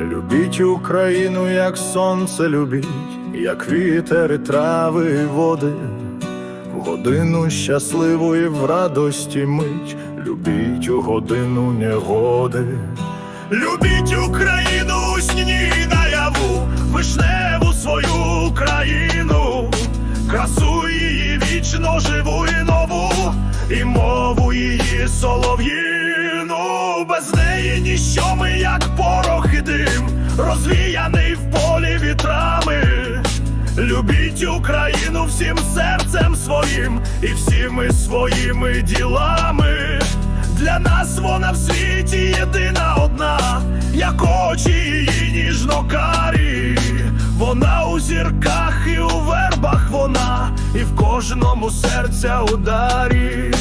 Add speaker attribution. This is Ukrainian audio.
Speaker 1: Любіть Україну, як сонце любіть, як вітер і трави і води, в годину щасливу і в радості мить, любіть у годину негоди. Любіть Україну у сні красу її вічно живу і нову, і мову її солов'їну, без неї ніщо ми, як порох і дим, розвіяний в полі вітрами. Любіть Україну всім серцем своїм і всіми своїми ділами. Для нас вона в світі єдина одна, як очі її ніжно карі. Вона у зірках і у вербах вона, і в кожному серця ударі.